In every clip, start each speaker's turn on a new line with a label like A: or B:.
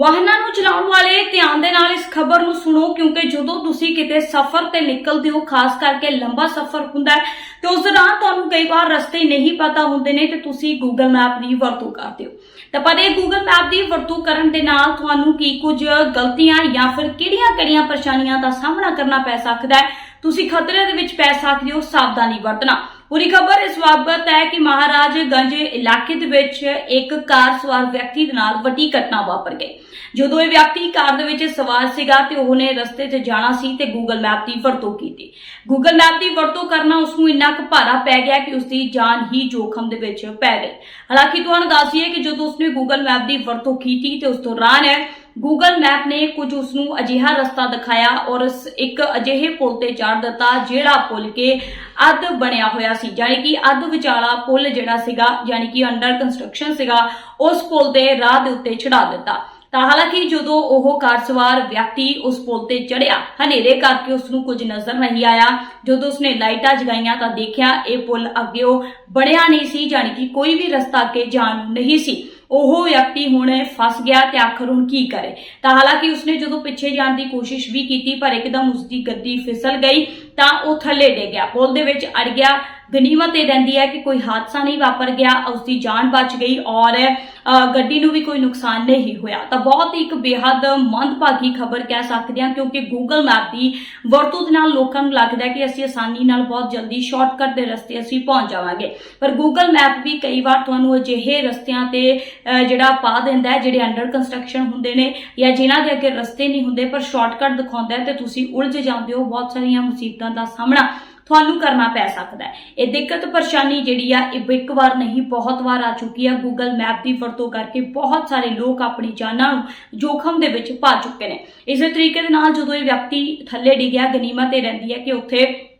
A: ਵਾਹਨਾਂ ਨੂੰ ਚਲਾਉਣ ਵਾਲੇ ਧਿਆਨ ਦੇ ਨਾਲ ਇਸ ਖਬਰ ਨੂੰ ਸੁਣੋ, ਕਿਉਂਕਿ ਜਦੋਂ ਤੁਸੀਂ ਕਿਤੇ ਸਫ਼ਰ ਤੇ ਨਿਕਲਦੇ ਹੋ, ਖਾਸ ਕਰਕੇ ਲੰਬਾ ਸਫ਼ਰ ਹੁੰਦਾ ਹੈ, ਤੇ ਉਸ ਦੌਰਾਨ ਤੁਹਾਨੂੰ ਕਈ ਵਾਰ ਰਸਤੇ ਨਹੀਂ ਪਤਾ ਹੁੰਦੇ ਨੇ ਤੇ ਤੁਸੀਂ Google ਮੈਪ ਦੀ ਵਰਤੋਂ ਕਰਦੇ ਹੋ। ਤਾਂ ਪਰ ਇਹ Google ਮੈਪ ਦੀ ਵਰਤੋਂ ਕਰਨ ਦੇ ਨਾਲ ਤੁਹਾਨੂੰ ਕੀ ਕੁਝ ਗਲਤੀਆਂ ਜਾਂ ਫਿਰ ਕਿਹੜੀਆਂ-ਕਿਹੜੀਆਂ ਪਰੇਸ਼ਾਨੀਆਂ ਦਾ ਸਾਹਮਣਾ ਕਰਨਾ ਪੈ ਸਕਦਾ ਹੈ, ਤੁਸੀਂ ਖਤਰੇ ਦੇ ਵਿੱਚ ਪੈ ਸਕਦੇ ਹੋ, ਸਾਵਧਾਨੀ ਵਰਤਣਾ। ਪੂਰੀ ਖਬਰ ਇਸ ਬਾਬਤ ਹੈ ਕਿ ਮਹਾਰਾਜਗੰਜ ਇਲਾਕੇ ਦੇ ਵਿੱਚ ਇੱਕ ਕਾਰ ਸਵਾਰ ਵਿਅਕਤੀ ਦੇ ਨਾਲ ਵੱਡੀ ਘਟਨਾ ਵਾਪਰ ਗਈ। ਜਦੋਂ ਇਹ ਵਿਅਕਤੀ ਕਾਰ ਦੇ ਵਿੱਚ ਸਵਾਰ ਸੀਗਾ ਤੇ ਉਹਨੇ ਰਸਤੇ 'ਚ ਜਾਣਾ ਸੀ ਤੇ ਗੂਗਲ ਮੈਪ ਦੀ ਵਰਤੋਂ ਕੀਤੀ। ਗੂਗਲ ਮੈਪ ਦੀ ਵਰਤੋਂ ਕਰਨਾ ਉਸ ਨੂੰ ਇੰਨਾ ਕੁ ਭਾਰਾ ਪੈ ਗਿਆ ਕਿ ਉਸ ਦੀ ਜਾਨ ਹੀ ਜੋਖਮ ਦੇ ਵਿੱਚ ਪੈ ਗਈ। ਹਾਲਾਂਕਿ ਤੁਹਾਨੂੰ ਦੱਸ ਦਈਏ ਕਿ ਜਦੋਂ ਉਸਨੇ ਗੂਗਲ ਮੈਪ ਦੀ ਵਰਤੋਂ ਕੀਤੀ ਤੇ ਉਸ ਦੌਰਾਨ ਹੈ ਗੂਗਲ ਮੈਪ ਨੇ ਕੁਝ ਉਸ ਨੂੰ ਅਜਿਹਾ ਰਸਤਾ ਦਿਖਾਇਆ ਔਰ ਇੱਕ ਅਜਿਹੇ ਪੁਲ ਤੇ ਚੜ੍ਹ ਦਿੱਤਾ ਜਿਹੜਾ ਪੁਲ ਕੇ ਅੱਧ ਬਣਿਆ ਹੋਇਆ ਸੀ ਯਾਨੀ ਕਿ ਅੱਧ ਵਿਚਾਲਾ ਪੁਲ ਜਿਹੜਾ ਸੀਗਾ ਯਾਨੀ ਕਿ ਅੰਡਰ ਕੰਸਟਰਕਸ਼ਨ ਸੀਗਾ, ਉਸ ਪੁਲ ਦੇ ਰਾਹ ਦੇ ਉੱਤੇ ਚੜਾ ਦਿੱਤਾ। ਤਾਂ ਹਾਲਾਂਕਿ ਜਦੋਂ ਉਹ ਕਾਰ ਸਵਾਰ ਵਿਅਕਤੀ ਉਸ ਪੁਲ ਤੇ ਚੜਿਆ ਹਨੇਰੇ ਕਰਕੇ ਉਸ ਨੂੰ ਕੁਝ ਨਜ਼ਰ ਨਹੀਂ ਆਇਆ। ਜਦੋਂ ਉਸਨੇ ਲਾਈਟਾਂ ਜਗਾਈਆਂ ਤਾਂ ਦੇਖਿਆ ਇਹ ਪੁਲ ਅੱਗੇ ਉਹ ਬਣਿਆ ਨਹੀਂ ਸੀ ਯਾਨੀ ਕਿ ਕੋਈ ਵੀ ਰਸਤਾ ਅੱਗੇ ਜਾਣ ਨੂੰ ਨਹੀਂ ਸੀ। ਉਹ ਵਿਅਕਤੀ ਹੁਣ ਫਸ ਗਿਆ ਤੇ ਆਖਰ ਹੁਣ ਕੀ ਕਰੇ? ਤਾਂ ਹਾਲਾਂਕਿ ਉਸਨੇ ਜਦੋਂ ਪਿੱਛੇ ਜਾਣ ਦੀ ਕੋਸ਼ਿਸ਼ ਵੀ ਕੀਤੀ, ਪਰ ਇੱਕਦਮ ਉਸਦੀ ਗੱਦੀ ਫਿਸਲ ਗਈ ਤਾਂ ਉਹ ਥੱਲੇ ਡੇ ਗਿਆ। ਪੁਲ ਦੇ ਵਿੱਚ ਅੜ ਗਿਆ ਗਨੀਮਤ ਇਹ ਰਹਿੰਦੀ ਹੈ ਕਿ ਕੋਈ ਹਾਦਸਾ ਨਹੀਂ ਵਾਪਰ ਗਿਆ, ਉਸਦੀ ਜਾਨ ਬਚ ਗਈ ਔਰ ਗੱਡੀ ਨੂੰ ਵੀ ਕੋਈ ਨੁਕਸਾਨ ਨਹੀਂ ਹੋਇਆ। ਤਾਂ ਬਹੁਤ ਹੀ ਇੱਕ ਬੇਹੱਦ ਮੰਦਭਾਗੀ ਖਬਰ ਕਹਿ ਸਕਦੇ ਹਾਂ ਕਿਉਂਕਿ Google ਮੈਪ ਦੀ ਵਰਤੋਂ ਦੇ ਨਾਲ ਲੋਕਾਂ ਨੂੰ ਲੱਗਦਾ ਕਿ ਅਸੀਂ ਆਸਾਨੀ ਨਾਲ ਬਹੁਤ ਜਲਦੀ ਸ਼ਾਰਟਕਟ ਦੇ ਰਸਤੇ ਅਸੀਂ ਪਹੁੰਚ ਜਾਵਾਂਗੇ। ਪਰ Google ਮੈਪ ਵੀ ਕਈ ਵਾਰ ਤੁਹਾਨੂੰ ਅਜਿਹੇ ਰਸਤਿਆਂ ਤੇ ਜਿਹੜਾ ਪਾ ਦਿੰਦਾ ਹੈ, ਜਿਹੜੇ ਅੰਡਰ ਕੰਸਟਰਕਸ਼ਨ ਹੁੰਦੇ ਨੇ ਜਾਂ ਜਿਨ੍ਹਾਂ ਦੇ ਅੱਗੇ ਰਸਤੇ ਨਹੀਂ ਹੁੰਦੇ, ਪਰ ਸ਼ਾਰਟਕਟ ਦਿਖਾਉਂਦਾ ਹੈ ਤੇ ਤੁਸੀਂ ਉਲਝ ਜਾਂਦੇ ਹੋ, ਬਹੁਤ ਸਾਰੀਆਂ ਮੁਸੀਬਤਾਂ ਦਾ ਸਾਹਮਣਾ ਤੁਹਾਨੂੰ ਕਰਨਾ ਪੈ ਸਕਦਾ ਹੈ। ਇਹ ਦਿੱਕਤ ਪਰੇਸ਼ਾਨੀ ਜਿਹੜੀ ਆ, ਇਹ ਇੱਕ ਵਾਰ ਨਹੀਂ, ਬਹੁਤ ਵਾਰ ਆ ਚੁੱਕੀ ਆ। ਗੂਗਲ ਮੈਪ ਦੀ ਵਰਤੋਂ ਕਰਕੇ ਬਹੁਤ ਸਾਰੇ ਲੋਕ ਆਪਣੀ ਜਾਨਾਂ ਨੂੰ ਜੋਖਮ ਦੇ ਵਿੱਚ ਪਾ ਚੁੱਕੇ ਨੇ। ਇਸੇ ਤਰੀਕੇ ਦੇ ਨਾਲ ਜਦੋਂ ਇਹ ਵਿਅਕਤੀ ਥੱਲੇ ਡਿੱਗਿਆ, ਗਨੀਮਤ ਇਹ ਰਹਿੰਦੀ ਹੈ ਕਿ ਉੱਥੇ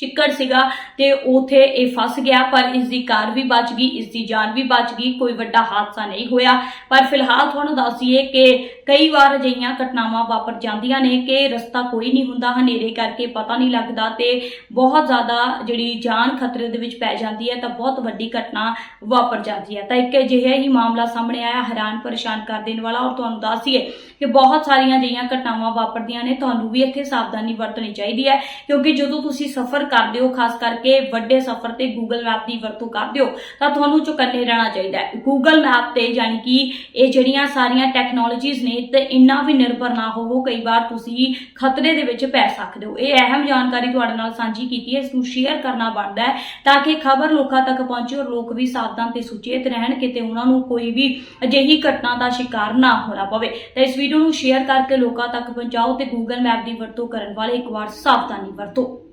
A: ਚਿੱਕੜ ਸੀਗਾ ਤੇ ਉਥੇ ਇਹ ਫਸ ਗਿਆ, ਪਰ ਇਸ ਦੀ ਕਾਰ ਵੀ ਬਚ ਗਈ ਇਸ ਦੀ ਜਾਨ ਵੀ ਬਚ ਗਈ, ਕੋਈ ਵੱਡਾ ਹਾਦਸਾ ਨਹੀਂ ਹੋਇਆ। ਪਰ ਫਿਲਹਾਲ ਤੁਹਾਨੂੰ ਦੱਸ ਦਈਏ ਕਿ ਕਈ ਵਾਰ ਅਜਿਹੀਆਂ ਘਟਨਾਵਾਂ ਵਾਪਰ ਜਾਂਦੀਆਂ ਨੇ ਕਿ ਰਸਤਾ ਕੋਈ ਨਹੀਂ ਹੁੰਦਾ, ਹਨੇਰੇ ਕਰਕੇ ਪਤਾ ਨਹੀਂ ਲੱਗਦਾ ਤੇ ਬਹੁਤ ਜ਼ਿਆਦਾ ਜਿਹੜੀ ਜਾਨ ਖਤਰੇ ਦੇ ਵਿੱਚ ਪੈ ਜਾਂਦੀ ਹੈ, ਤਾਂ ਬਹੁਤ ਵੱਡੀ ਘਟਨਾ ਵਾਪਰ ਜਾਂਦੀ ਹੈ। ਤਾਂ ਇੱਕ ਅਜਿਹਾ ਹੀ ਮਾਮਲਾ ਸਾਹਮਣੇ ਆਇਆ, ਹੈਰਾਨ ਪਰੇਸ਼ਾਨ ਕਰ ਦੇਣ ਵਾਲਾ, ਔਰ ਤੁਹਾਨੂੰ ਦੱਸ ਦਈਏ ਕਿ ਬਹੁਤ ਸਾਰੀਆਂ ਅਜਿਹੀਆਂ ਘਟਨਾਵਾਂ ਵਾਪਰਦੀਆਂ ਨੇ, ਤੁਹਾਨੂੰ ਵੀ ਇੱਥੇ ਸਾਵਧਾਨੀ ਵਰਤਣੀ ਚਾਹੀਦੀ ਹੈ, ਕਿਉਂਕਿ ਜਦੋਂ ਤੁਸੀਂ ਸਫ਼ਰ ਕਰਦੇ ਹੋ ਖਾਸ ਕਰਕੇ ਵੱਡੇ ਸਫ਼ਰ ਤੇ ਗੂਗਲ ਮੈਪ ਦੀ ਵਰਤੋਂ ਕਰਦੇ ਹੋ ਤਾਂ ਤੁਹਾਨੂੰ ਚੁਕੰਨੇ ਰਹਿਣਾ ਚਾਹੀਦਾ ਹੈ। Google ਮੈਪ ਤੇ ਯਾਨੀ ਕਿ ਇਹ ਜਿਹੜੀਆਂ ਸਾਰੀਆਂ ਟੈਕਨੋਲੋਜੀਜ਼ ਨੇ ਤੇ ਇੰਨਾ ਵੀ ਨਿਰਭਰ ਨਾ ਹੋਵੋ, ਕਈ ਵਾਰ ਤੁਸੀਂ ਖਤਰੇ ਦੇ ਵਿੱਚ ਪੈ ਸਕਦੇ ਹੋ। ਇਹ ਅਹਿਮ ਜਾਣਕਾਰੀ ਤੁਹਾਡੇ ਨਾਲ ਸਾਂਝੀ ਕੀਤੀ ਹੈ, ਇਸ ਨੂੰ ਸ਼ੇਅਰ ਕਰਨਾ ਬਣਦਾ ਹੈ, ਤਾਂ ਕਿ ਖਬਰ ਲੋਕਾਂ ਤੱਕ ਪਹੁੰਚੇ ਔਰ ਲੋਕ ਵੀ ਸਾਵਧਾਨ ਤੇ ਸੁਚੇਤ ਰਹਿਣ, ਕਿਤੇ ਉਹਨਾਂ ਨੂੰ ਕੋਈ ਵੀ ਅਜਿਹੀ ਘਟਨਾ ਦਾ ਸ਼ਿਕਾਰ ਨਾ ਹੋਣਾ ਪਵੇ। ਤਾਂ ਇਸ ਵੀਡੀਓ ਨੂੰ ਸ਼ੇਅਰ ਕਰਕੇ ਲੋਕਾਂ ਤੱਕ ਪਹੁੰਚਾਓ ਤੇ ਗੂਗਲ ਮੈਪ ਦੀ ਵਰਤੋਂ ਕਰਨ ਵਾਲੇ ਇੱਕ ਵਾਰ ਸਾਵਧਾਨੀ ਵਰਤੋ।